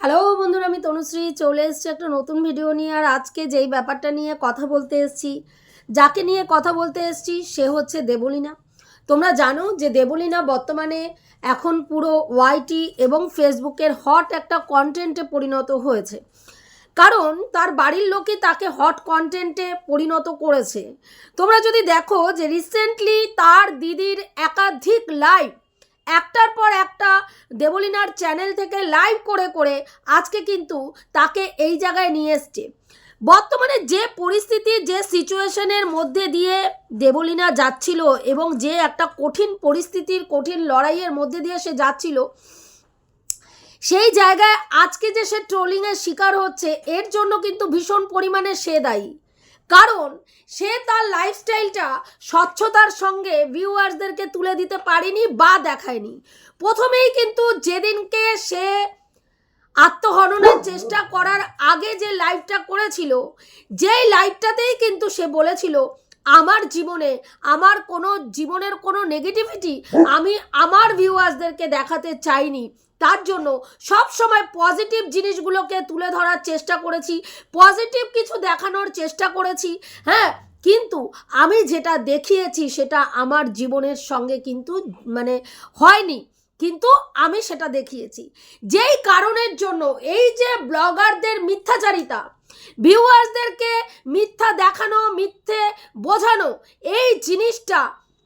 Hello বন্ধুরা, আমি তনুশ্রী। চলে এসেছি একটা নতুন ভিডিও নিয়ে, আর আজকে যেই ব্যাপারটা নিয়ে কথা বলতে এসেছি, যাকে নিয়ে কথা বলতে এসেছি, সে হচ্ছে দেবলীনা। তোমরা জানো যে দেবলীনা বর্তমানে এখন পুরো ওয়াইটি এবং ফেসবুকের হট একটা কন্টেন্টে পরিণত হয়েছে। কারণ তার বাড়ির লোকে তাকে হট কন্টেন্টে পরিণত করেছে। তোমরা যদি দেখো যে রিসেন্টলি তার দিদির একাধিক লাইভ একটার পর একটা দেবলিনার চ্যানেল থেকে লাইভ করে করে আজকে কিন্তু তাকে এই জায়গায় নিয়ে এসছে। বর্তমানে যে পরিস্থিতি, যে সিচুয়েশনের মধ্যে দিয়ে দেবলীনা যাচ্ছিল এবং যে একটা কঠিন পরিস্থিতির, কঠিন লড়াইয়ের মধ্যে দিয়ে সে যাচ্ছিল, সেই জায়গায় আজকে যে সে ট্রোলিংয়ের শিকার হচ্ছে, এর জন্য কিন্তু ভীষণ পরিমাণে সে দায়ী। কারণ সে তার লাইফস্টাইলটা স্বচ্ছতার সঙ্গে ভিউয়ার্সদেরকে তুলে দিতে পারেনি বা দেখায়নি। প্রথমেই কিন্তু যেদিনকে সে আত্মহননের চেষ্টা করার আগে যে লাইভটা করেছিল, যেই লাইভটাতেই কিন্তু সে বলেছিল, আমার জীবনে, আমার কোনো, জীবনের কোনো নেগেটিভিটি আমি আমার ভিউয়ার্সদেরকে দেখাতে চাইনি। তার জন্য সব সময় পজিটিভ জিনিসগুলোকে তুলে ধরার চেষ্টা করেছি পজিটিভ কিছু দেখানোর চেষ্টা করেছি হ্যাঁ? কিন্তু আমি যেটা দেখিয়েছি সেটা আমার জীবনের সঙ্গে কিন্তু মানে হয়নি, কিন্তু আমি সেটা দেখিয়েছি। যেই কারণের জন্য এই যে ব্লগারদের মিথ্যাচারিতা ভিউয়ার্সদেরকে মিথ্যা দেখানো, মিথ্যে বোঝানো, এই জিনিসটা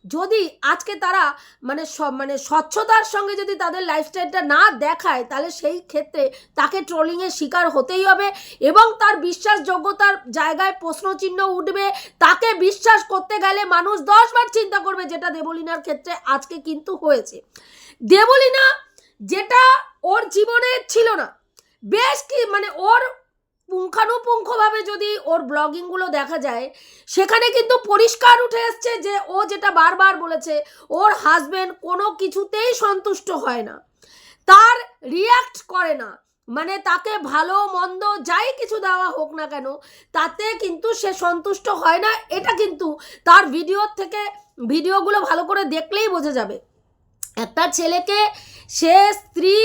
যদি আজকে তারা মানে মানে স্বচ্ছতার সঙ্গে যদি তাদের লাইফস্টাইলটা না দেখায়, তাহলে সেই ক্ষেত্রে তাকে ট্রোলিংয়ের শিকার হতেই হবে এবং তার বিশ্বাসযোগ্যতার জায়গায় প্রশ্নচিহ্ন উঠবে। তাকে বিশ্বাস করতে গেলে মানুষ দশবার চিন্তা করবে যেটা দেবলিনার ক্ষেত্রে আজকে কিন্তু হয়েছে। দেবলিনা যেটা ওর জীবনে ছিল না, বেশ কি মানে ওর পুঙ্খানুপুঙ্খভাবে যদি ওর ব্লগিংগুলো দেখা যায়, সেখানে কিন্তু পরিষ্কার উঠে এসছে যে ও যেটা বারবার বলেছে, ওর হাজবেন্ড কোনো কিছুতেই সন্তুষ্ট হয় না। তার রিয়াক্ট করে না। মানে তাকে ভালো, মন্দ যাই কিছু দেওয়া হোক না কেন, তাতে কিন্তু সে সন্তুষ্ট হয় না। এটা কিন্তু তার ভিডিওর থেকে ভিডিওগুলো ভালো করে দেখলেই বোঝা যাবে। একটা ছেলেকে সে স্ত্রী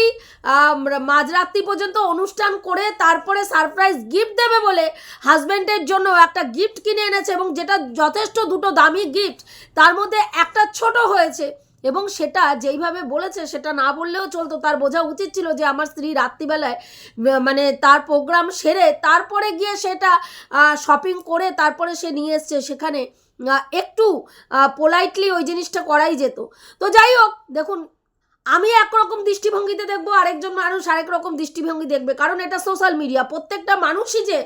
মাঝরাত্রি পর্যন্ত অনুষ্ঠান করে তারপরে সারপ্রাইজ গিফট দেবে বলে হাজব্যান্ডের জন্য একটা গিফট কিনে এনেছে এবং যেটা যথেষ্ট দুটো দামি গিফট তার মধ্যে একটা ছোট হয়েছে। এবং সেটা যেইভাবে বলেছে সেটা না বললেও চলতো। তার বোঝা উচিত ছিল যে আমার স্ত্রী রাত্রিবেলায় মানে তার প্রোগ্রাম সেরে তারপরে গিয়ে সেটা শপিং করে তারপরে সে নিয়ে এসছে সেখানে একটু পোলাইটলি ওই জিনিসটা করাই যেত। তো যাই হোক, দেখুন আমি একরকম দৃষ্টিভঙ্গিতে দেখব, আরেকজন মানুষ আরেক রকম দৃষ্টিভঙ্গি দেখবে। কারণ এটা সোশ্যাল মিডিয়া প্রত্যেকটা মানুষই যে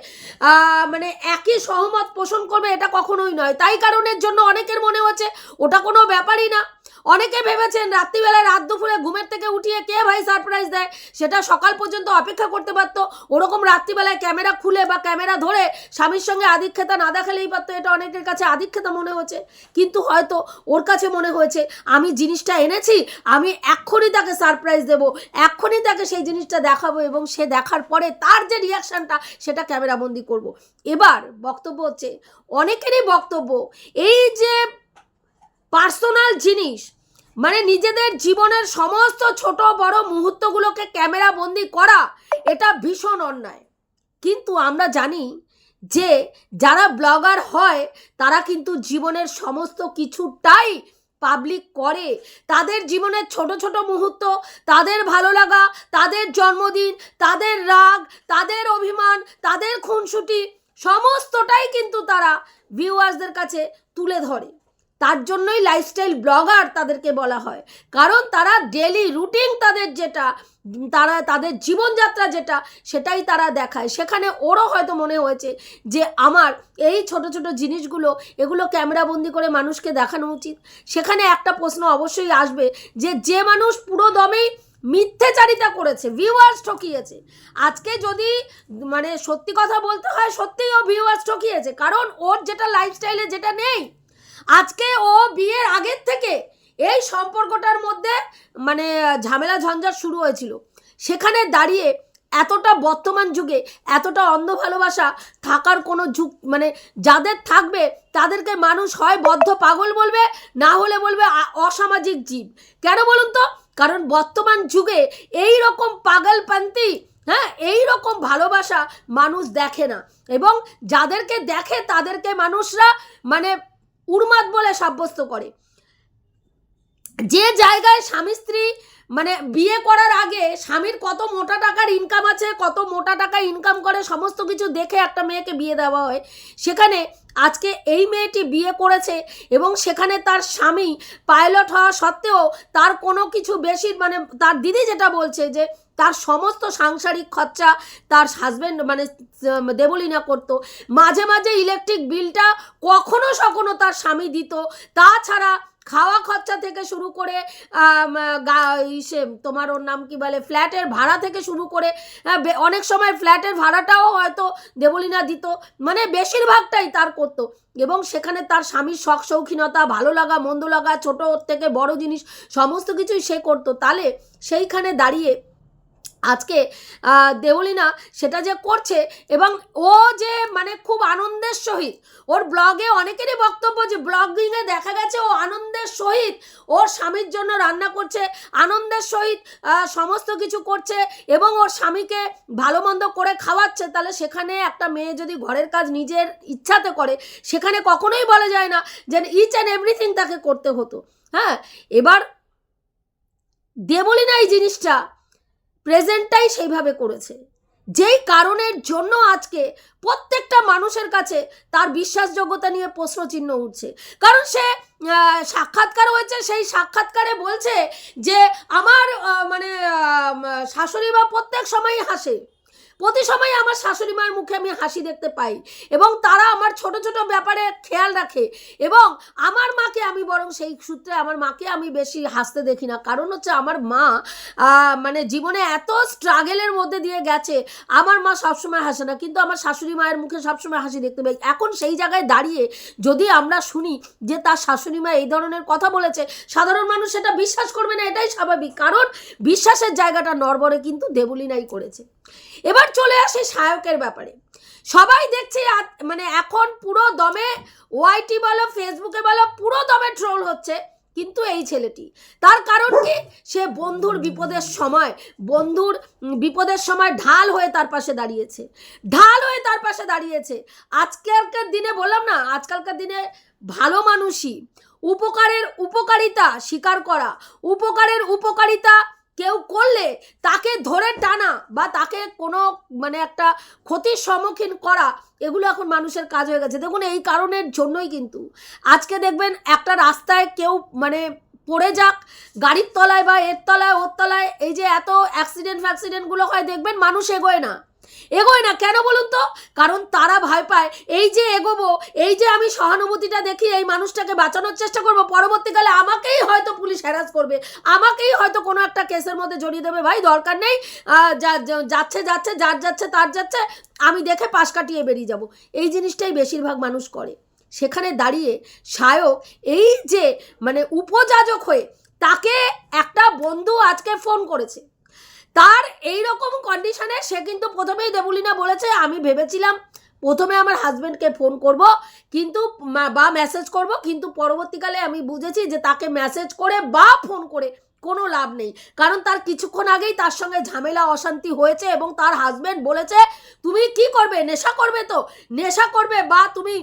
মানে একই সহমত পোষণ করবে এটা কখনোই নয়। তাই কারণের জন্য অনেকের মনে হচ্ছে, ওটা কোনো ব্যাপারই না। অনেকে ভেবেছেন রাত্রিবেলায় রাত দুপুরে ঘুমের থেকে উঠিয়ে কে ভাই সারপ্রাইজ দেয়? সেটা সকাল পর্যন্ত অপেক্ষা করতে পারতো। ওরকম রাত্রিবেলায় ক্যামেরা খুলে বা ক্যামেরা ধরে স্বামীর সঙ্গে আধিক্ষেতা না দেখালেই পারতো, এটা অনেকের কাছে আধিক্ষেতা মনে হচ্ছে। কিন্তু হয়তো ওর কাছে মনে হয়েছে, আমি জিনিসটা এনেছি, আমি এক্ষুনি তাকে সারপ্রাইজ দেবো, এক্ষুনি তাকে সেই জিনিসটা দেখাবো এবং সে দেখার পরে তার যে রিয়াকশানটা সেটা ক্যামেরাবন্দি করব। এবার বক্তব্য হচ্ছে, অনেকেরই বক্তব্য, এই যে পার্সোনাল জিনিস মানে নিজেদের জীবনের সমস্ত ছোট বড় মুহূর্তগুলোকে ক্যামেরা বন্দি করা, এটা ভীষণ অন্যায় কিন্তু আমরা জানি যে যারা ব্লগার হয়, তারা কিন্তু জীবনের সমস্ত কিছুটাই পাবলিক করে। তাদের জীবনের ছোট ছোট মুহূর্ত, তাদের ভালো লাগা, তাদের জন্মদিন, তাদের রাগ, তাদের অভিমান, তাদের খুনসুটি, সমস্তটাই কিন্তু তারা ভিউয়ার্সদের কাছে তুলে ধরে। তার জন্যই লাইফস্টাইল ব্লগার তাদেরকে বলা হয়। কারণ তারা ডেলি রুটিন তাদের যেটা, তারা, তাদের জীবনযাত্রা যেটা, সেটাই তারা দেখায়। সেখানে ওরও হয়তো মনে হয়েছে যে আমার এই ছোট ছোট জিনিসগুলো, এগুলো ক্যামেরাবন্দি করে মানুষকে দেখানো উচিত। সেখানে একটা প্রশ্ন অবশ্যই আসবে যে যে মানুষ পুরো দমেই মিথ্যেচারিতা করেছে ভিউয়ার্স ঠকিয়েছে। আজকে যদি মানে সত্যি কথা বলতে হয়, সত্যিই ও ভিউয়ার্স ঠকিয়েছে। কারণ ওর যেটা লাইফস্টাইলে যেটা নেই আজকে ও বিয়ের আগের থেকে এই সম্পর্কটার মধ্যে মানে ঝামেলা ঝঞ্ঝাট শুরু হয়েছিল। সেখানে দাঁড়িয়ে এতটা বর্তমান যুগে, এতটা অন্ধ ভালোবাসা থাকার কোনো যুগ মানে যাদের থাকবে তাদেরকে মানুষ হয় বদ্ধ পাগল বলবে, না হলে বলবে অসামাজিক জীব। কেন বলুন তো? কারণ বর্তমান যুগে এই রকম পাগলপান্তি হ্যাঁ এই রকম ভালোবাসা মানুষ দেখে না। এবং যাদেরকে দেখে তাদেরকে মানুষরা মানে উন্মাদ বলে সাব্যস্ত করে। যে জায়গায় স্বামী স্ত্রী মানে বিয়ে করার আগে স্বামীর কত মোটা টাকার ইনকাম আছে, কত মোটা টাকা ইনকাম করে, সমস্ত কিছু দেখে একটা মেয়েকে বিয়ে দেওয়া হয়। সেখানে আজকে এই মেয়েটি বিয়ে করেছে এবং সেখানে তার স্বামী পাইলট হওয়া সত্ত্বেও তার কোনো কিছু বেশি মানে তার দিদি যেটা বলছে যে তার সমস্ত সাংসারিক খরচা তার হাজব্যান্ড মানে দেবলীনা করতো। মাঝে মাঝে ইলেকট্রিক বিলটা কখনো সখনো তার স্বামী দিত। তাছাড়া খাওয়া খরচা থেকে শুরু করে ইসে, তোমার ওর নাম কি বলে, ফ্ল্যাটের ভাড়া থেকে শুরু করে বে- অনেক সময় ফ্ল্যাটের ভাড়াটাও হয়তো দেবলীনা দিত। মানে বেশিরভাগটাই তার করতো। এবং সেখানে তার স্বামীর শখ শৌখিনতা, ভালো লাগা, মন্দ লাগা, ছোট থেকে বড় জিনিস, সমস্ত কিছুই সে করতো। তাহলে সেইখানে দাঁড়িয়ে আজকে আহ, দেবলীনা সেটা যে করছে এবং ও যে মানে খুব আনন্দের সহিত ওর ব্লগে অনেকেরই বক্তব্য যে ব্লগিংয়ে দেখা গেছে ও আনন্দের সহিত ওর স্বামীর জন্য রান্না করছে আনন্দের সহিত সমস্ত কিছু করছে এবং ওর স্বামীকে ভালো মন্দ করে খাওয়াচ্ছে তাহলে সেখানে একটা মেয়ে যদি ঘরের কাজ নিজের ইচ্ছাতে করে সেখানে কখনোই বলা যায় না যে ইচ অ্যান্ড এভরিথিং তাকে করতে হতো। হ্যাঁ এবার দেবলিনা এই জিনিসটা প্রেজেন্টটাই সেইভাবে করেছে। যেই কারণের জন্য আজকে প্রত্যেকটা মানুষের কাছে তার বিশ্বাসযোগ্যতা নিয়ে প্রশ্নচিহ্ন উঠছে। কারণ সে সাক্ষাৎকার হয়েছে, সেই সাক্ষাৎকারে বলছে যে আমার মানে শাশুড়ি বা প্রত্যেক সময়ই হাসে। প্রতি সময় আমার শাশুড়ি মায়ের মুখে আমি হাসি দেখতে পাই এবং তারা আমার ছোট ছোট ব্যাপারে খেয়াল রাখে এবং আমার মাকে আমি বরং সেই সূত্রে আমার মাকে আমি বেশি হাসতে দেখি না। কারণ হচ্ছে আমার মা মানে জীবনে এত স্ট্রাগেলের মধ্যে দিয়ে গেছে, আমার মা সবসময় হাসে না। কিন্তু আমার শাশুড়ি মায়ের মুখে সবসময় হাসি দেখতে পাই। এখন সেই জায়গায় দাঁড়িয়ে যদি আমরা শুনি যে তার শাশুড়ি মা এই ধরনের কথা বলেছে, সাধারণ মানুষ সেটা বিশ্বাস করবে না, এটাই স্বাভাবিক। কারণ বিশ্বাসের জায়গাটা নরবরে কিন্তু দেবলীনাই করেছে। এবার চলে আসে সায়কের ব্যাপারে। সবাই দেখছে মানে এখন পুরো দমে ওয়াইটি বলো ফেসবুকে বলো, পুরো দমে ট্রোল হচ্ছে কিন্তু এই ছেলেটি। তার কারণ কি? সে বন্ধুর বিপদের সময়, বন্ধুর বিপদের সময় ঢাল হয়ে তার পাশে দাঁড়িয়েছে। ঢাল হয়ে তার পাশে দাঁড়িয়েছে। আজকালকার দিনে বললাম না, আজকালকার দিনে ভালো মানুষই, উপকারের উপকারিতা স্বীকার করা, উপকারের উপকারিতা কেউ করলে তাকে ধরে টানা বা তাকে কোনো মানে একটা ক্ষতির সম্মুখীন করা, এগুলো এখন মানুষের কাজ হয়ে গেছে। দেখুন, এই কারণের জন্যই কিন্তু আজকে দেখবেন একটা রাস্তায় কেউ মানে পড়ে যাক, গাড়ির তলায় বা এর তলায় ওর তলায়, এই যে এত অ্যাক্সিডেন্ট ফ্যাক্সিডেন্টগুলো হয়, দেখবেন মানুষ এগোয় না। এগোয় না কেন বলুন তো? কারণ তারা ভয় পায়। এই যে এগোবো, এই যে আমি সহানুভূতিটা দেখি, এই মানুষটাকে বাঁচানোর চেষ্টা করব, পরবর্তীকালে আমাকেই হয়তো পুলিশ হ্যারাস করবে। আমাকেই হয়তো কোনো একটা কেসের মধ্যে জড়িয়ে দেবে। ভাই, দরকার নেই। যাচ্ছে যাচ্ছে, যার যাচ্ছে, তার যাচ্ছে, আমি দেখে পাশ কাটিয়ে বেরিয়ে যাব। এই জিনিসটাই বেশিরভাগ মানুষ করে। সেখানে দাঁড়িয়ে সায়ক এই যে মানে উপযাজক হয়ে তাকে একটা বন্ধু আজকে ফোন করেছে। তার এই রকম কন্ডিশনে সে কিন্তু প্রথমেই দেবুলিনা বলেছে, আমি ভেবেছিলাম প্রথমে আমার হাজব্যান্ডকে ফোন করব, কিন্তু বা মেসেজ করব, কিন্তু পরবর্তীকালে আমি বুঝেছি যে তাকে মেসেজ করে বা ফোন করে কোনো লাভ নেই। কারণ তার কিছুক্ষণ আগেই তার সঙ্গে ঝামেলা, অশান্তি হয়েছে এবং তার হাজব্যান্ড বলেছে, তুমি কি করবে? নেশা করবে তো? নেশা করবে বা তুমি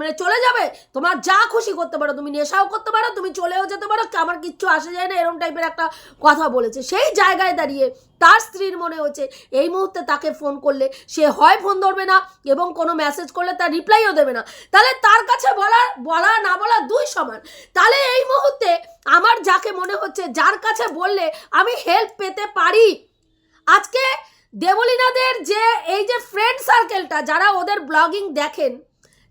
মানে চলে যাবে? তোমার যা খুশি করতে পারো। তুমি নেশাও করতে পারো, তুমি চলেও যেতে পারো। আমার কিচ্ছু আসে যায় না এরকম টাইপের একটা কথা বলেছে। সেই জায়গায় দাঁড়িয়ে তার স্ত্রীর মনে হচ্ছে, এই মুহূর্তে তাকে ফোন করলে সে হয় ফোন ধরবে না এবং কোনো মেসেজ করলে তার রিপ্লাইও দেবে না। তাহলে তার কাছে বলা বলা না বলা দুই সমান। তাহলে এই মুহূর্তে আমার যাকে মনে হচ্ছে, যার কাছে বললে আমি হেল্প পেতে পারি। আজকে দেবলীনাদের যে, এই যে ফ্রেন্ড সার্কেলটা যারা ওদের ব্লগিং দেখেন,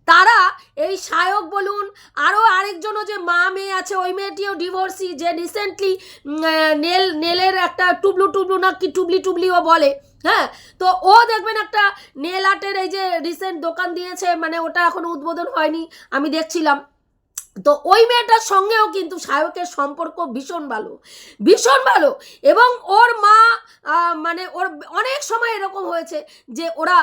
তারা এই সায়ক বলুন আরও আরেকজনও যে মা মেয়ে আছে, ওই মেয়েটিও ডিভোর্সি যে রিসেন্টলি নেল, নেলের একটা টুবলু টুবলু না কি টুবলি টুবলিও বলে হ্যাঁ? তো ও দেখবেন একটা নেল আর্টের এই যে রিসেন্ট দোকান দিয়েছে মানে ওটা এখনও উদ্বোধন হয়নি, আমি দেখছিলাম। তো ওই মেয়েটার সঙ্গেও কিন্তু সায়কের সম্পর্ক ভীষণ ভালো ভীষণ ভালো। এবং ওর মা মানে ওর অনেক সময় এরকম হয়েছে যে ওরা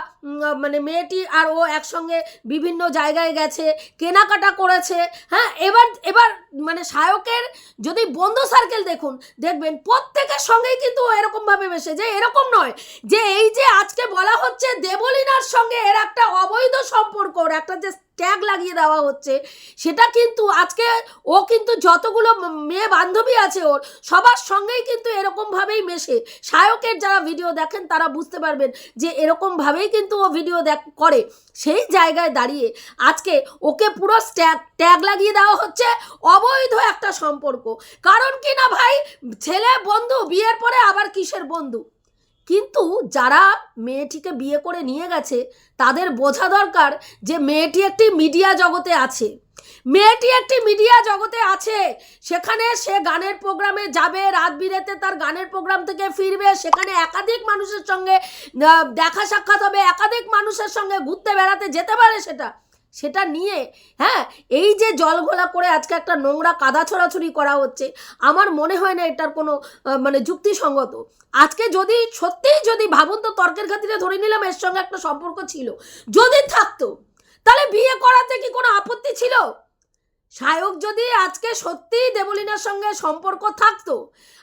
মানে মেয়েটি আর ও একসঙ্গে বিভিন্ন জায়গায় গেছে, কেনাকাটা করেছে হ্যাঁ? এবার এবার মানে সায়কের যদি বন্ধু সার্কেল দেখুন, দেখবেন প্রত্যেকের সঙ্গেই কিন্তু এরকমভাবে মেশে। যে এরকম নয়, যে এই যে আজকে বলা হচ্ছে দেবলিনার সঙ্গে এর একটা অবৈধ সম্পর্ক, ওর একটা যে ট্যাগ লাগিয়ে দেওয়া হচ্ছে। সেটা কিন্তু আজকে ও কিন্তু যতগুলো মেয়ে বান্ধবী আছে ওর, সবার সঙ্গেই কিন্তু এরকমভাবেই মেশে। সায়কের যারা ভিডিও দেখেন, তারা বুঝতে পারবেন যে এরকমভাবেই কিন্তু ও ভিডিও দেখ, করে। সেই জায়গায় দাঁড়িয়ে আজকে ওকে পুরো ট্যাগ ট্যাগ লাগিয়ে দেওয়া হচ্ছে অবৈধ একটা সম্পর্ক। কারণ কি না ভাই? ছেলে বন্ধু, বিয়ের পরে আবার কিসের বন্ধু? কিন্তু যারা মেয়েটিকে বিয়ে করে নিয়ে গেছে, তাদের বোঝা দরকার যে মেয়েটি একটি মিডিয়া জগতে আছে। মেয়েটি একটি মিডিয়া জগতে আছে। সেখানে সে গানের প্রোগ্রামে যাবে, রাত বিরেতে তার গানের প্রোগ্রাম থেকে ফিরবে। সেখানে একাধিক মানুষের সঙ্গে দেখা সাক্ষাৎ হবে, একাধিক মানুষের সঙ্গে ঘুরতে বেড়াতে যেতে পারে সেটা। সেটা নিয়ে হ্যাঁ এই যে জল ঘোলা করে আজকে একটা নোংরা কাদা ছড়াছড়ি করা হচ্ছে, আমার মনে হয় না এটার কোনো মানে যুক্তিসঙ্গত। আজকে যদি সত্যিই যদি ভাবুন তো তর্কের খাতিরে ধরে নিলাম এর সঙ্গে একটা সম্পর্ক ছিল, যদি থাকতো, তাহলে বিয়ে করাতে কি কোনো আপত্তি ছিল? সায়ক যদি আজকে সত্যিই দেবলিনার সঙ্গে সম্পর্ক থাকতো,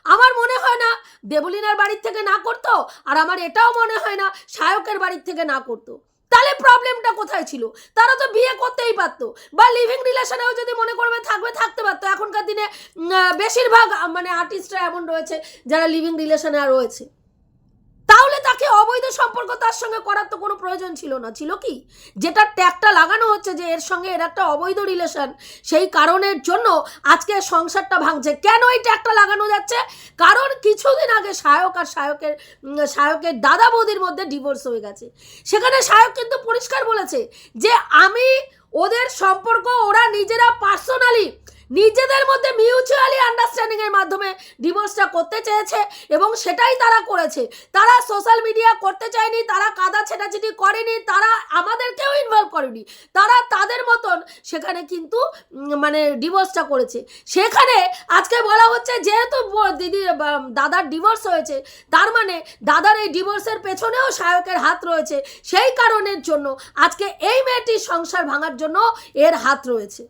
আমার মনে হয় না দেবলিনার বাড়ির থেকে না করতো, আর আমার এটাও মনে হয় না সায়কের বাড়ির থেকে না করতো। তাহলে প্রবলেমটা কোথায় ছিল? তারা তো বিয়ে করতেই পারতো। বা লিভিং রিলেশনেও যদি মনে করবে, থাকবে, থাকতে পারতো। এখনকার দিনে বেশিরভাগ মানে আর্টিস্টরা এমন রয়েছে যারা লিভিং রিলেশনে রয়েছে। তাহলে তাকে অবৈধ সম্পর্ক তার সঙ্গে করার তো কোনো প্রয়োজন ছিল না। ছিল কি? যেটা ট্যাগটা লাগানো হচ্ছে যে এর সঙ্গে এর একটা অবৈধ রিলেশন সেই কারণের জন্য আজকে সংসারটা ভাঙছে। কেন এই ট্যাগটা লাগানো যাচ্ছে? কারণ কিছুদিন আগে সায়ক আর সায়কের সায়কের দাদা বৌদির মধ্যে ডিভোর্স হয়ে গেছে। সেখানে সায়ক কিন্তু পরিষ্কার বলেছে যে আমি ওদের সম্পর্ক ওরা নিজেরা পার্সোনালি নিজেদের মধ্যে মিউচুয়ালি আন্ডারস্ট্যান্ডিং এর মাধ্যমে ডিভোর্সটা করতে চেয়েছে এবং সেটাই তারা করেছে। তারা সোশ্যাল মিডিয়া করতে চায়নি, তারা কাদা ছেটাছেটি করেনি, তারা আমাদেরকেও ইনভলভ করেনি। তারা তাদের মতন সেখানে কিন্তু মানে ডিভোর্সটা করেছে। সেখানে আজকে বলা হচ্ছে যেহেতু দিদি দাদার ডিভোর্স হয়েছে, তার মানে দাদার এই ডিভোর্সের পেছনেও সায়কের হাত রয়েছে। সেই কারণের জন্য আজকে এই মেয়েটির সংসার ভাঙার জন্য এর হাত রয়েছে।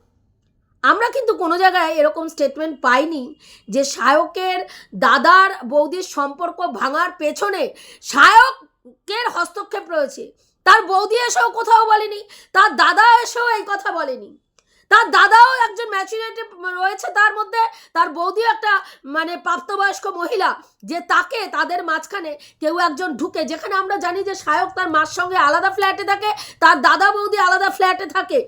আমরা কিন্তু কোনো জায়গায় এরকম স্টেটমেন্ট পাইনি যে সায়কের দাদার বৌদির সম্পর্ক ভাঙার পেছনে সায়কের হস্তক্ষেপ রয়েছে। তার বৌদি এসেও কোথাও বলেনি, তার দাদা এসেও এই কথা বলেনি। তার দাদাও একজন ম্যাচুরিটি রয়েছে তার মধ্যে, তার বৌদিও একটা মানে প্রাপ্তবয়স্ক মহিলা যে তাকে তাদের মাঝখানে কেউ একজন ঢুকে, যেখানে আমরা জানি যে সায়ক তার মার সঙ্গে আলাদা ফ্ল্যাটে থাকে, তার দাদা বৌদি আলাদা ফ্ল্যাটে থাকে।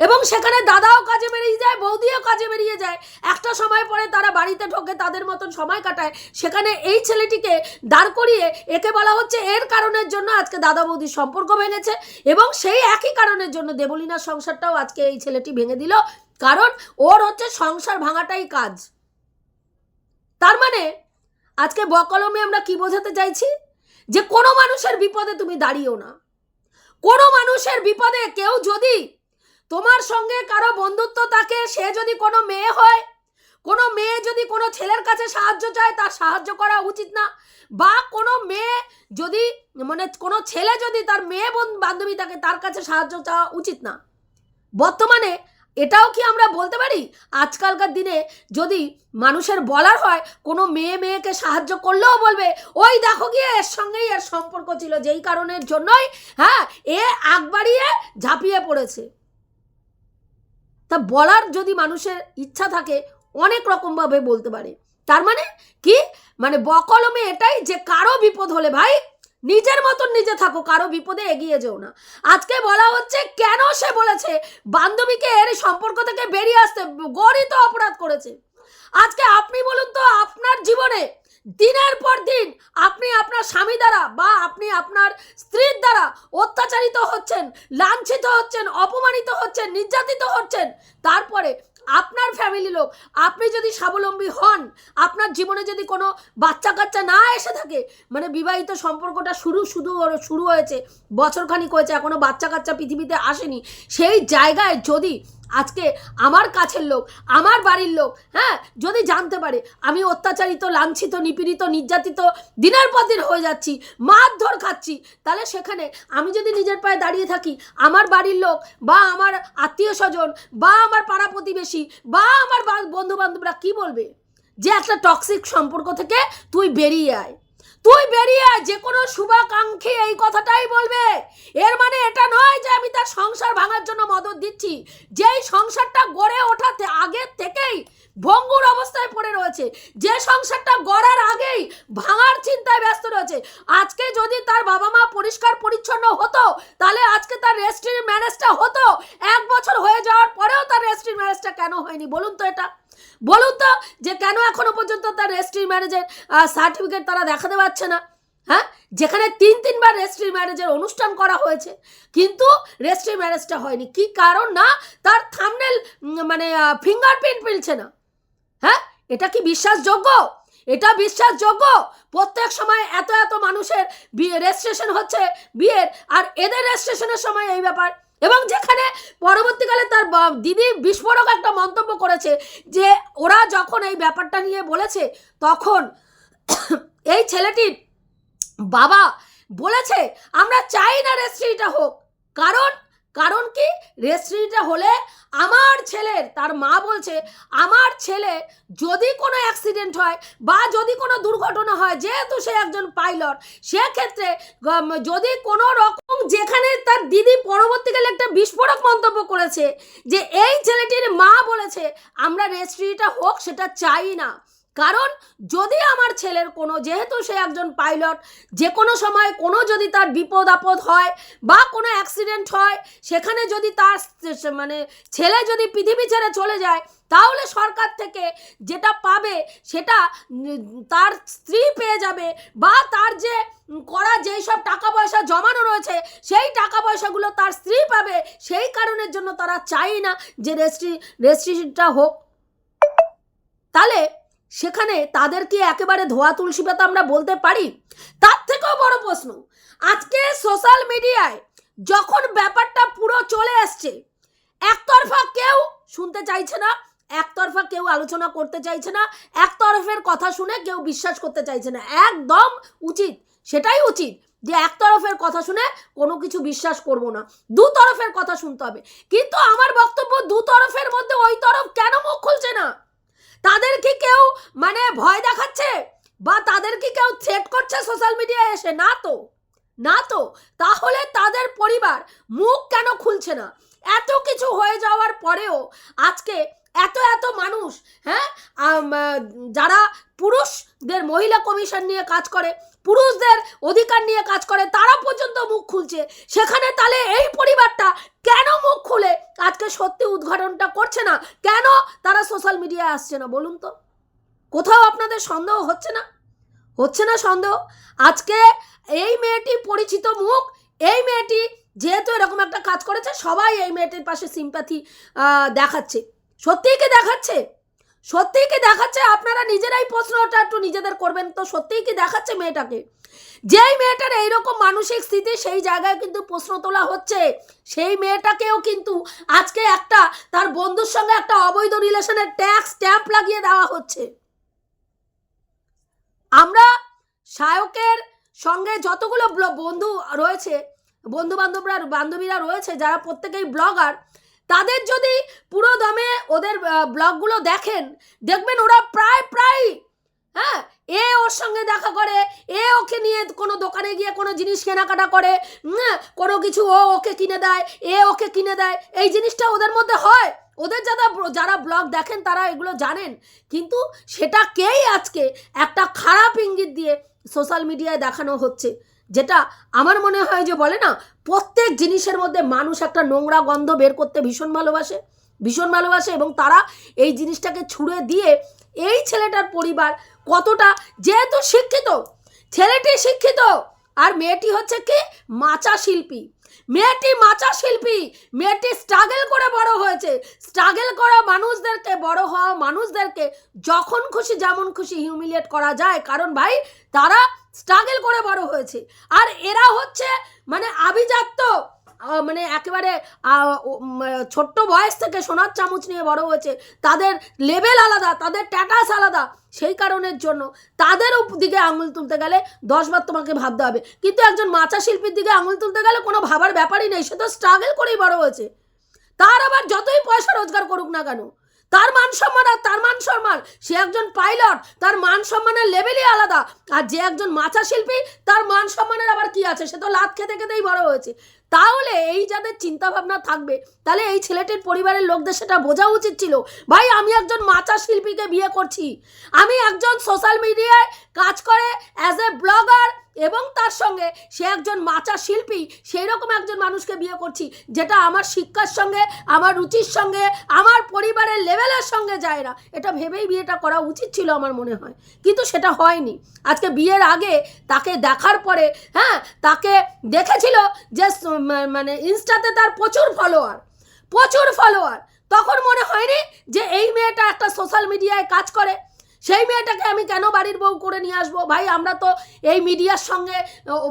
এবং সেখানে দাদাও কাজে বেরিয়ে যায়, বৌদিও কাজে বেরিয়ে যায়। একটা সময় পরে তারা বাড়িতে ঢোকে, তাদের মতন সময় কাটায়। সেখানে এই ছেলেটিকে দাঁড় করিয়ে একে বলা হচ্ছে এর কারণের জন্য আজকে দাদা বৌদির সম্পর্ক ভেঙেছে এবং সেই একই কারণের জন্য দেবলীনার সংসারটাও আজকে এই ছেলেটি ভেঙে দিল। কারণ ওর হচ্ছে সংসার ভাঙাটাই কাজ। তার মানে আজকে বকলমে আমরা কি বোঝাতে চাইছি? যে কোনো মানুষের বিপদে তুমি দাঁড়িয়েও না। কোনো মানুষের বিপদে কেউ যদি তোমার সঙ্গে কারও বন্ধুত্ব থাকে সে যদি কোনো মেয়ে হয়, কোনো মেয়ে যদি কোনো ছেলের কাছে সাহায্য চায়, তার সাহায্য করা উচিত না। বা কোনো মেয়ে যদি মানে কোনো ছেলে যদি তার মেয়ে বন- বান্ধবী থাকে তার কাছে সাহায্য চাওয়া উচিত না। বর্তমানে এটাও কি আমরা বলতে পারি? আজকালকার দিনে যদি মানুষের বলার হয়, কোনো মেয়ে মেয়েকে সাহায্য করলেও বলবে, ওই দেখো গিয়ে এর সঙ্গেই এর সম্পর্ক ছিল, যেই কারণের জন্যই হ্যাঁ এ আগ বাড়িয়ে ঝাঁপিয়ে পড়েছে। তা বলার যদি মানুষের ইচ্ছা থাকে, অনেক রকমভাবে বলতে পারে। তার মানে কি? মানে বকলমে এটাই যে কারও বিপদ হলে ভাই, নিজের মতন নিজে থাকো, কারও বিপদে এগিয়ে যেও না। আজকে বলা হচ্ছে কেন সে বলেছে, বান্ধবীকে এর সম্পর্ক থেকে বেরিয়ে আসতে গরিত অপরাধ করেছে। আজকে আপনি বলুন তো, আপনার জীবনে দিনের পর দিন আপনি আপনার স্বামী দ্বারা বা আপনি আপনার স্ত্রীর দ্বারা অত্যাচারিত হচ্ছেন, লাঞ্ছিত হচ্ছেন, অপমানিত হচ্ছেন, নির্যাতিত হচ্ছেন, তারপরে আপনার ফ্যামিলি লোক, আপনি যদি স্বাবলম্বী হন, আপনার জীবনে যদি কোনো বাচ্চা কাচ্চা না এসে থাকে মানে বিবাহিত সম্পর্কটা শুরু, শুধু শুরু হয়েছে, বছরখানিক হয়েছে, এখনও বাচ্চা কাচ্চা পৃথিবীতে আসেনি, সেই জায়গায় যদি আজকে আমার কাছের লোক, আমার বাড়ির লোক হ্যাঁ? যদি জানতে পারে, আমি অত্যাচারিত, লাঞ্ছিত, নিপীড়িত, নির্যাতিত, দিনের পর দিন হয়ে যাচ্ছি, মারধর খাচ্ছি, তাহলে সেখানে আমি যদি নিজের পায়ে দাঁড়িয়ে থাকি, আমার বাড়ির লোক বা আমার আত্মীয় স্বজন বা আমার পাড়া প্রতিবেশী বা আমার বন্ধু বান্ধবরা কি বলবে? যে একটা টক্সিক সম্পর্ক থেকে তুই বেরিয়ে আয়। তুই বেরিয়ে যে কোনো শুভাকাঙ্ক্ষী এই কথাটাই বলবে। এর মানে এটা নয় যে আমি তার সংসার ভাঙার জন্য মদত দিচ্ছি। যেই সংসারটা গড়ে ওঠাতে আগের থেকেই ভঙ্গুর অবস্থায় পড়ে রয়েছে, যে সংসারটা গড়ার আগেই ভাঙার চিন্তায় ব্যস্ত রয়েছে। আজকে যদি তার বাবা মা পরিষ্কার পরিচ্ছন্ন হতো, তাহলে আজকে তার রেজিস্ট্রির ম্যারেজটা হতো। এক বছর হয়ে যাওয়ার পরেও তার রেজিস্ট্রির ম্যারেজটা কেন হয়নি? বলুন তো এটা। বলুন তো যে কেন এখনও পর্যন্ত তার রেজিস্ট্রি ম্যারেজের সার্টিফিকেট তারা দেখাতে পারছে না। হ্যাঁ? যেখানে তিন, তিনবার রেজিস্ট্রি ম্যারেজের অনুষ্ঠান করা হয়েছে, কিন্তু রেজিস্ট্রি ম্যারেজটা হয়নি। কি কারণ না? তার থামনেল মানে ফিঙ্গারপ্রিন্ট মিলছে না। হ্যাঁ? এটা কি বিশ্বাসযোগ্য? এটা বিশ্বাসযোগ্য? প্রত্যেক সময় এত এত মানুষের বিয়ে রেজিস্ট্রেশন হচ্ছে বিয়ের, আর এদের রেজিস্ট্রেশনের সময় এই ব্যাপার। এবং যেখানে পরবর্তীকালে তার দিদি বিস্ফোরক একটা মন্তব্য করেছে যে ওরা যখন এই ব্যাপারটা নিয়ে বলেছে, তখন এই ছেলেটির বাবা বলেছে, আমরা চাই না রেজিস্ট্রিটা হোক। কারণ কারণ কি? রেস্ট্রিটা হলে আমার ছেলের তার মা বলছে, আমার ছেলে যদি কোনো অ্যাক্সিডেন্ট হয় বা যদি কোনো দুর্ঘটনা হয়, যেহেতু সে একজন পাইলট সেক্ষেত্রে যদি কোনো রকম যেখানে তার দিদি পরবর্তীকালে একটা বিস্ফোরক মন্তব্য করেছে যে, এই ছেলেটির মা বলেছে, আমরা রেজিস্ট্রিটা হোক, সেটা চাই না। কারণ যদি আমার ছেলের কোনো, যেহেতু সে একজন পাইলট, যে কোনো সময় কোনো যদি তার বিপদ আপদ হয় বা কোনো অ্যাক্সিডেন্ট হয়, সেখানে যদি তার মানে ছেলে যদি পৃথিবী ছেড়ে চলে যায়, তাহলে সরকার থেকে যেটা পাবে সেটা তার স্ত্রী পেয়ে যাবে বা তার যে করা যেই সব টাকা পয়সা জমানো রয়েছে, সেই টাকা পয়সাগুলো তার স্ত্রী পাবে, সেই কারণের জন্য তারা চাই না যে রেজিস্ট্রি, রেজিস্ট্রেশনটা হোক। তাহলে সেখানে তাদের কি একেবারে ধোয়া তুলসী পাতা আমরা বলতে পারি? তার থেকেও বড় প্রশ্ন, আজকে সোশ্যাল মিডিয়ায় যখন ব্যাপারটা পুরো চলে আসছে, একতরফা কেউ শুনতে চাইছে না, একতরফা কেউ আলোচনা করতে চাইছে না, একতরফের কথা শুনে কেউ বিশ্বাস করতে চাইছে না। একদম উচিত, সেটাই উচিত যে একতরফের কথা শুনে কোনো কিছু বিশ্বাস করব না। দু তরফের কথা শুনতে হবে। কিন্তু আমার বক্তব্য দু তরফের মধ্যে ওই তরফ কেন মুখ খুলছে না? তাদের কি কেউ মানে ভয় দেখাচ্ছে বা তাদের কি কেউ থ্রেট করছে সোশ্যাল মিডিয়ায় এসে। না তো না তো। তাহলে তাদের পরিবার মুখ কেন খুলছে না? এত কিছু হয়ে যাওয়ার পরেও আজকে এত এত মানুষ হ্যাঁ? যারা পুরুষদের মহিলা কমিশন নিয়ে কাজ করে, পুরুষদের অধিকার নিয়ে কাজ করে, তারা পর্যন্ত মুখ খুলছে। সেখানে তাহলে এই পরিবারটা কেন মুখ খুলে? আজকে সত্যি উদ্ঘাটনটা করছে না? কেন তারা সোশ্যাল মিডিয়ায় আসছে না? বলুন তো। কোথাও আপনাদের সন্দেহ হচ্ছে না? হচ্ছে না সন্দেহ? আজকে এই মেয়েটি পরিচিত মুখ, এই মেয়েটি যেহেতু এরকম একটা কাজ করেছে, সবাই এই মেয়েটির পাশে সিম্প্যাথি দেখাচ্ছে। সত্যিই কি দেখাচ্ছে? সত্যিই কি দেখাচ্ছে? আপনারা নিজেরাই প্রশ্নটা একটু নিজেদের করবেন তো সত্যিই কি দেখাচ্ছে মেয়েটাকে? যেই মেয়েটার এইরকম মানসিক স্থিতি, সেই জায়গায় কিন্তু প্রশ্ন তোলা হচ্ছে। সেই মেয়েটাকেও কিন্তু আজকে একটা তার বন্ধুর সঙ্গে একটা অবৈধ রিলেশনের ট্যাক্স স্ট্যাম্প লাগিয়ে দেওয়া হচ্ছে। আমরা শায়কের সঙ্গে যতগুলো বন্ধু রয়েছে বন্ধু বান্ধবরা বান্ধবীরা রয়েছে, যারা প্রত্যেকেই ব্লগার তাদের যদি পুরো দমে ওদের ব্লগগুলো দেখেন, দেখবেন ওরা প্রায় প্রায় হ্যাঁ এ ওর সঙ্গে দেখা করে, এ ওকে নিয়ে কোনো দোকানে গিয়ে কোনো জিনিস কেনাকাটা করে কোনো কিছু ও ওকে কিনে দেয়, এ ওকে কিনে দেয়, এই জিনিসটা ওদের মধ্যে হয়। ওদের যারা যারা ব্লগ দেখেন, তারা এগুলো জানেন। কিন্তু সেটাকেই আজকে একটা খারাপ ইঙ্গিত দিয়ে সোশ্যাল মিডিয়ায় দেখানো হচ্ছে? যেটা আমার মনে হয় যে বলে না, প্রত্যেক জিনিসের মধ্যে মানুষ একটা নোংরা গন্ধ বের করতে ভীষণ ভালোবাসে ভীষণ ভালোবাসে এবং তারা এই জিনিসটাকে ছুঁড়ে দিয়ে এই ছেলেটার পরিবার কতটা যেহেতু শিক্ষিত, ছেলেটি শিক্ষিত, আর মেয়েটি হচ্ছে কি? মাচা শিল্পী। মেয়েটি মাচা শিল্পী, মেয়েটি স্ট্রাগল করে বড় হয়েছে। স্ট্রাগল করা মানুষদেরকে, বড় হওয়া মানুষদেরকে যখন খুশি, যেমন খুশি হিউমিলিয়েট করা যায়। কারণ ভাই, তারা স্ট্রাগল করে বড় হয়েছে। আর এরা হচ্ছে মানে আভিজাত্য মানে একেবারে ছোট্ট বয়স থেকে সোনার চামচ নিয়ে বড় হয়েছে। তাদের লেভেল আলাদা, তাদের ট্যাটাস আলাদা। সেই কারণের জন্য তাদের দিকে আঙুল তুলতে গেলে দশবার তোমাকে ভাবতে হবে। কিন্তু একজন মাচা শিল্পীর দিকে আঙুল তুলতে গেলে কোনো ভাবার ব্যাপারই নেই, সে তো স্ট্রাগল করেই বড় হয়েছে। তার আবার যতই পয়সা রোজগার করুক না কেন তার মান সম্মান আর তার মান সম্মান। সে একজন পাইলট তার মান সম্মানের লেভেলই আলাদা। আর যে একজন মাচা শিল্পী, তার মান সম্মানের আবার কি আছে? সে তো লাত খেতে খেতেই বড় হয়েছে। তাহলে এই যাদের চিন্তা ভাবনা থাকবে, তাহলে এই ছেলেটির পরিবারের লোকদের সেটা বোঝা উচিত ছিল। ভাই, আমি একজন মাচা শিল্পীকে বিয়ে করছি। আমি একজন সোশ্যাল মিডিয়ায় কাজ করে অ্যাজ এ ব্লগার এবং তার সঙ্গে সে একজন মাচা শিল্পী সেই রকম একজন মানুষকে বিয়ে করছি, যেটা আমার শিক্ষার সঙ্গে, আমার রুচির সঙ্গে, আমার পরিবারের লেভেলের সঙ্গে যায় না। এটা ভেবেই বিয়েটা করা উচিত ছিল আমার মনে হয়। কিন্তু সেটা হয়নি। আজকে বিয়ের আগে তাকে দেখার পরে হ্যাঁ তাকে দেখেছিল যে মানে ইনস্টাতে তার প্রচুর ফলোয়ার প্রচুর ফলোয়ার তখন মনে হয়নি যে এই মেয়েটা একটা সোশ্যাল মিডিয়ায় কাজ করে। সেই মেয়েটাকে আমি কেন বাড়ির বউ করে নিয়ে আসব? ভাই, আমরা তো এই মিডিয়ার সঙ্গে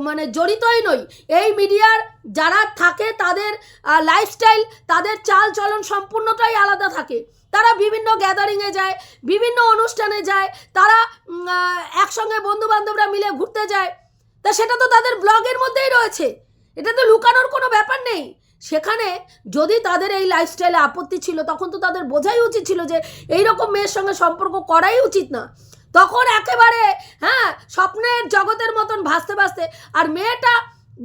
মানে জড়িতই নই। এই মিডিয়ার যারা থাকে, তাদের লাইফস্টাইল তাদের চাল চলন সম্পূর্ণটাই আলাদা থাকে। তারা বিভিন্ন গ্যাদারিংয়ে যায়, বিভিন্ন অনুষ্ঠানে যায়, তারা একসঙ্গে বন্ধু বান্ধবরা মিলে ঘুরতে যায়। তা সেটা তো তাদের ব্লগের মধ্যেই রয়েছে। এটা তো লুকানোর কোনো ব্যাপার নেই। সেখানে যদি তাদের এই লাইফস্টাইলে আপত্তি ছিল, তখন তো তাদের বোঝাই উচিত ছিল যে এই রকম মেয়ের সঙ্গে সম্পর্ক করাই উচিত না। তখন একেবারে হ্যাঁ স্বপ্নের জগতের মতন ভাসতে ভাসতে, আর মেয়েটা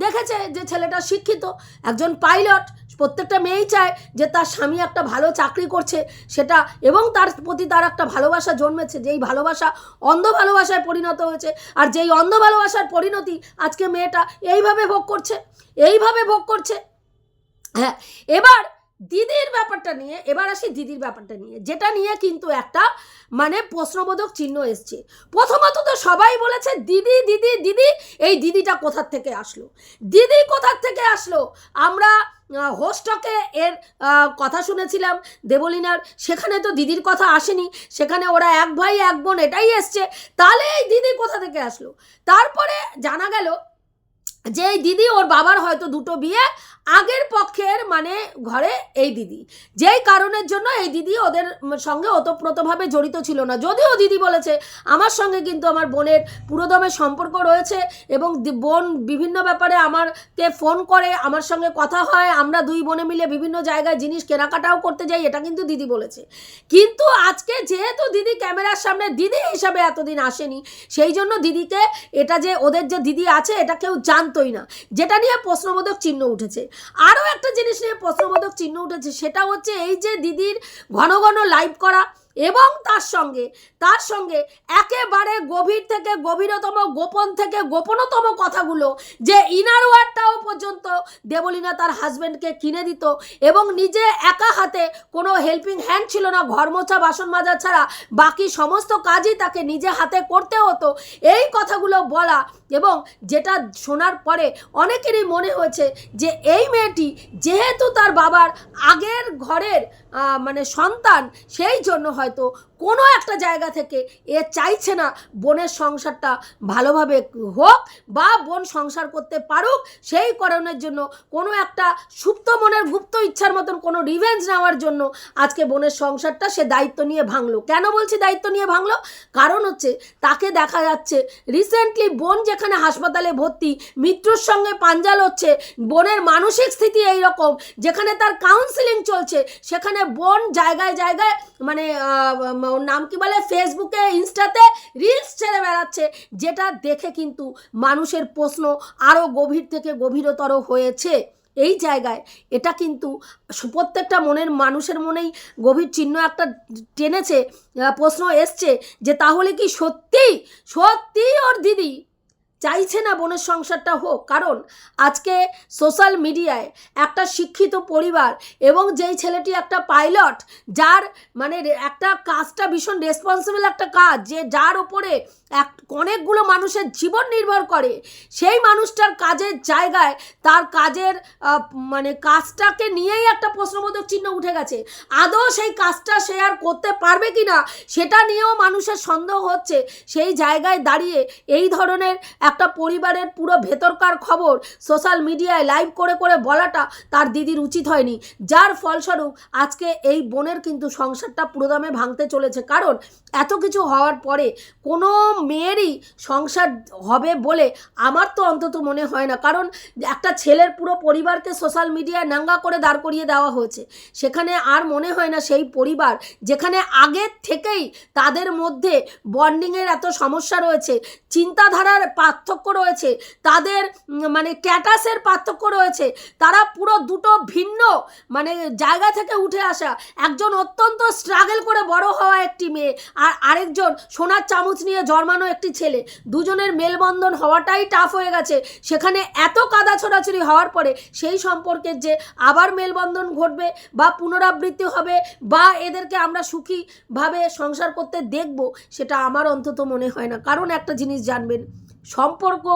দেখেছে যে ছেলেটা শিক্ষিত, একজন পাইলট প্রত্যেকটা মেয়েই চায় যে তার স্বামী একটা ভালো চাকরি করছে, সেটা, এবং তার প্রতি তার একটা ভালোবাসা জন্মেছে, যেই ভালোবাসা অন্ধ ভালোবাসায় পরিণত হয়েছে, আর যেই অন্ধ ভালোবাসার পরিণতি আজকে মেয়েটা এইভাবে ভোগ করছে, এইভাবে ভোগ করছে হ্যাঁ এবার দিদির ব্যাপারটা নিয়ে, এবার আসি দিদির ব্যাপারটা নিয়ে। যেটা নিয়ে কিন্তু একটা মানে প্রশ্নবোধক চিহ্ন এসছে। প্রথমত তো সবাই বলেছে, দিদি দিদি দিদি, এই দিদিটা কোথার থেকে আসলো? দিদি কোথার থেকে আসলো? আমরা হোস্টকে এর কথা শুনেছিলাম, দেবলিনার। সেখানে তো দিদির কথা আসেনি। সেখানে ওরা এক ভাই, এক বোন, এটাই এসছে। তাহলে এই দিদি কোথা থেকে আসলো? তারপরে জানা গেল যে দিদি ওর বাবার হয়তো দুটো বিয়ে আগের পক্ষের মানে ঘরে এই দিদি। যেই কারণের জন্য এই দিদি ওদের সঙ্গে ওতপ্রোতভাবে জড়িত ছিল না। যদিও দিদি বলেছে, আমার সঙ্গে কিন্তু আমার বোনের পুরোদমে সম্পর্ক রয়েছে এবং বোন বিভিন্ন ব্যাপারে আমারকে ফোন করে, আমার সঙ্গে কথা হয়, আমরা দুই বোনে মিলে বিভিন্ন জায়গায় জিনিস কেনাকাটাও করতে যাই, এটা কিন্তু দিদি বলেছে। কিন্তু আজকে যেহেতু দিদি ক্যামেরার সামনে দিদি হিসাবে এতদিন আসেনি, সেই জন্য দিদিকে এটা যে, ওদের যে দিদি আছে, এটা কেউ জানতোই না। যেটা নিয়ে প্রশ্নবোধক চিহ্ন উঠেছে। আরও একটা জিনিস নিয়ে প্রশ্নবোধক চিহ্ন উঠেছে, সেটা হচ্ছে এই যে দিদির ঘন ঘন লাইভ করা এবং তার সঙ্গে তার সঙ্গে একেবারে গভীর থেকে গভীরতম, গোপন থেকে গোপনতম কথাগুলো যে ইনার ওয়ার্ডটাও পর্যন্ত দেবলীনা তার হাজব্যান্ডকে কিনে দিত এবং নিজে একা হাতে কোনো হেল্পিং হ্যান্ড ছিল না ঘর মোছা বাসন মাজা ছাড়া বাকি সমস্ত কাজই তাকে নিজে হাতে করতে হতো। এই কথাগুলো বলা এবং যেটা শোনার পরে অনেকেরই মনে হয়েছে যে এই মেয়েটি যেহেতু তার বাবার আগের ঘরের মানে সন্তান সেই জন্য হয়তো কোনো একটা জায়গা থেকে এ চাইছে না বোনের সংসারটা ভালোভাবে হোক বা বোন সংসার করতে পারুক, সেই কারণের জন্য কোনো একটা সুপ্ত মনের গুপ্ত ইচ্ছার মতন কোনো রিভেঞ্জ নেওয়ার জন্য আজকে বোনের সংসারটা সে দায়িত্ব নিয়ে ভাঙলো। কেন বলছি দায়িত্ব নিয়ে ভাঙলো? কারণ হচ্ছে তাকে দেখা যাচ্ছে রিসেন্টলি বোন যেখানে হাসপাতালে ভর্তি, মৃত্যুর সঙ্গে পাঞ্জাল হচ্ছে বোনের মানসিক স্থিতি এই রকম যেখানে তার কাউন্সিলিং চলছে, সেখানে বোন জায়গায় জায়গায় মানে নাম কি বলে? ফেসবুকে ইনস্টাতে রিলস ছেড়ে বেড়াচ্ছে, যেটা দেখে কিন্তু মানুষের প্রশ্ন আরও গভীর থেকে গভীরতর হয়েছে। এই জায়গায় এটা কিন্তু প্রত্যেকটা মনের মানুষের মনেই গভীর চিহ্ন একটা টেনেছে প্রশ্ন এসছে যে তাহলে কি সত্যি সত্যি ওর দিদি চাইছে না বোনের সংসারটা হোক। কারণ আজকে সোশ্যাল মিডিয়ায় একটা শিক্ষিত পরিবার এবং যেই ছেলেটি একটা পাইলট, যার মানে একটা কাজটা ভীষণ রেসপন্সিবল একটা কাজ, যে যার ওপরে এক অনেকগুলো মানুষের জীবন নির্ভর করে, সেই মানুষটার কাজের জায়গায় তার কাজের মানে কাজটাকে নিয়েই একটা প্রশ্নবোধক চিহ্ন উঠে গেছে। আদৌ সেই কাজটা সে আর করতে পারবে কি না সেটা নিয়েও মানুষের সন্দেহ হচ্ছে। সেই জায়গায় দাঁড়িয়ে এই ধরনের একটা পরিবারের পুরো ভেতরকার খবর সোশ্যাল মিডিয়ায় লাইভ করে করে বলাটা তার দিদির উচিত হয়নি। যার ফলস্বরূপ আজকে এই বোনের কিন্তু সংসারটা পুরোদমে ভাঙতে চলেছে। কারণ এত কিছু হওয়ার পরে কোনো মেয়েরই সংসার হবে বলে আমার তো অন্তত মনে হয় না। কারণ একটা ছেলের পুরো পরিবারকে সোশ্যাল মিডিয়ায় নাঙ্গা করে দাঁড় করিয়ে দেওয়া হয়েছে। সেখানে আর মনে হয় না সেই পরিবার যেখানে আগের থেকেই তাদের মধ্যে বন্ডিংয়ের এত সমস্যা রয়েছে। চিন্তাধারার পার্থক্য রয়েছে। তাদের মানে স্ট্যাটাসের পার্থক্য রয়েছে। তারা পুরো দুটো ভিন্ন মানে জায়গা থেকে উঠে আসা। একজন অত্যন্ত স্ট্রাগল করে বড় হওয়া একটি মেয়ে আর আরেকজন সোনার চামচ নিয়ে জন্মানো একটি ছেলে। দুজনের মেলবন্ধন হওয়াটাই টাফ হয়ে গেছে। সেখানে এত কাদা ছোড়াছুড়ি হওয়ার পরে সেই সম্পর্কের যে আবার মেলবন্ধন ঘটবে বা পুনরাবৃত্তি হবে বা এদেরকে আমরা সুখীভাবে সংসার করতে দেখব, সেটা আমার অন্তত মনে হয় না। কারণ একটা জিনিস জানবেন সম্পর্ক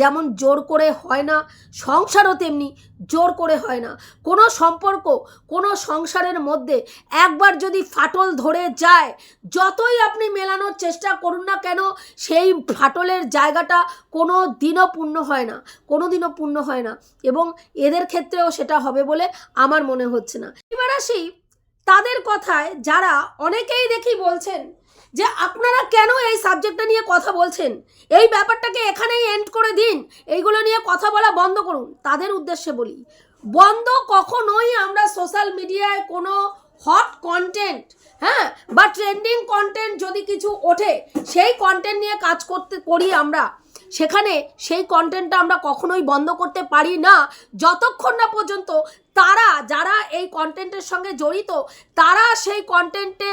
যেমন জোর করে হয় না, সংসারও তেমনি জোর করে হয় না। কোনো সম্পর্ক কোনো সংসারের মধ্যে একবার যদি ফাটল ধরে যায়, যতই আপনি মেলানোর চেষ্টা করুন না কেন, সেই ফাটলের জায়গাটা কোনো দিনও পূর্ণ হয় না, কোনো দিনও পূর্ণ হয় না। এবং এদের ক্ষেত্রেও সেটা হবে বলে আমার মনে হচ্ছে না। এবার আসি তাদের কথায়, যারা অনেকেই দেখি বলছেন যে আপনারা কেন এই সাবজেক্টটা নিয়ে কথা বলছেন? এই ব্যাপারটাকে এখানেই এন্ড করে দিন। এইগুলো নিয়ে কথা বলা বন্ধ করুন। তাদের উদ্দেশ্যে বলি, বন্ধ কখনোই আমরা সোশ্যাল মিডিয়ায় কোনো হট কন্টেন্ট হ্যাঁ বা ট্রেন্ডিং কন্টেন্ট যদি কিছু ওঠে, সেই কন্টেন্ট নিয়ে কাজ করতে করি আমরা। সেখানে সেই কন্টেন্টটা আমরা কখনোই বন্ধ করতে পারি না। যতক্ষণ না পর্যন্ত তারা, যারা এই কন্টেন্টের সঙ্গে জড়িত, তারা সেই কন্টেন্টে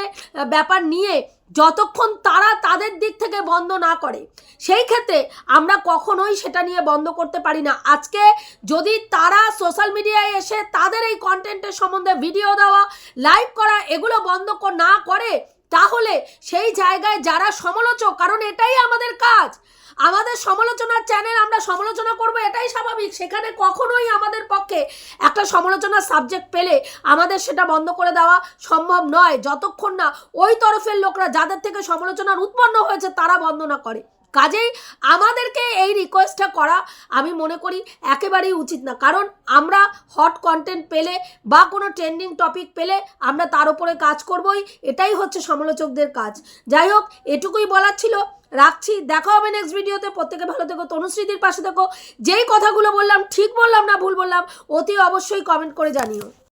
ব্যাপার নিয়ে যতক্ষণ তারা তাদের দিক থেকে বন্ধ না করে, সেই ক্ষেত্রে আমরা কখনোই সেটা নিয়ে বন্ধ করতে পারি না। আজকে যদি তারা সোশ্যাল মিডিয়ায় এসে তাদের এই কন্টেন্টের সম্বন্ধে ভিডিও দেওয়া লাইভ করা, এগুলো বন্ধ না করে তাহলে সেই জায়গায় যারা সমালোচক, কারণ এটাই আমাদের কাজ। আমাদের সমালোচনার চ্যানেল আমরা সমালোচনা করব, এটাই স্বাভাবিক। সেখানে কখনোই আমাদের পক্ষে একটা সমালোচনার সাবজেক্ট পেলে আমাদের সেটা বন্ধ করে দেওয়া সম্ভব নয়। যতক্ষণ না ওই তরফের লোকরা, যাদের থেকে সমালোচনার উৎপন্ন হয়েছে, তারা বন্ধ না করে। কাজেই আমাদেরকে এই রিকোয়েস্টটা করা আমি মনে করি একেবারেই উচিত না। কারণ আমরা হট কন্টেন্ট পেলে বা কোনো ট্রেন্ডিং টপিক পেলে আমরা তার উপরে কাজ করবই, এটাই হচ্ছে সমালোচকদের কাজ। যাই হোক, এটুকুই বলার ছিল। রাখছি, দেখা হবে নেক্সট ভিডিওতে প্রত্যেকে ভালো থেকো, তনুশ্রীদির পাশে থেকো। যেই কথাগুলো বললাম, ঠিক বললাম না, ভুল বললাম, অতি অবশ্যই কমেন্ট করে জানিও।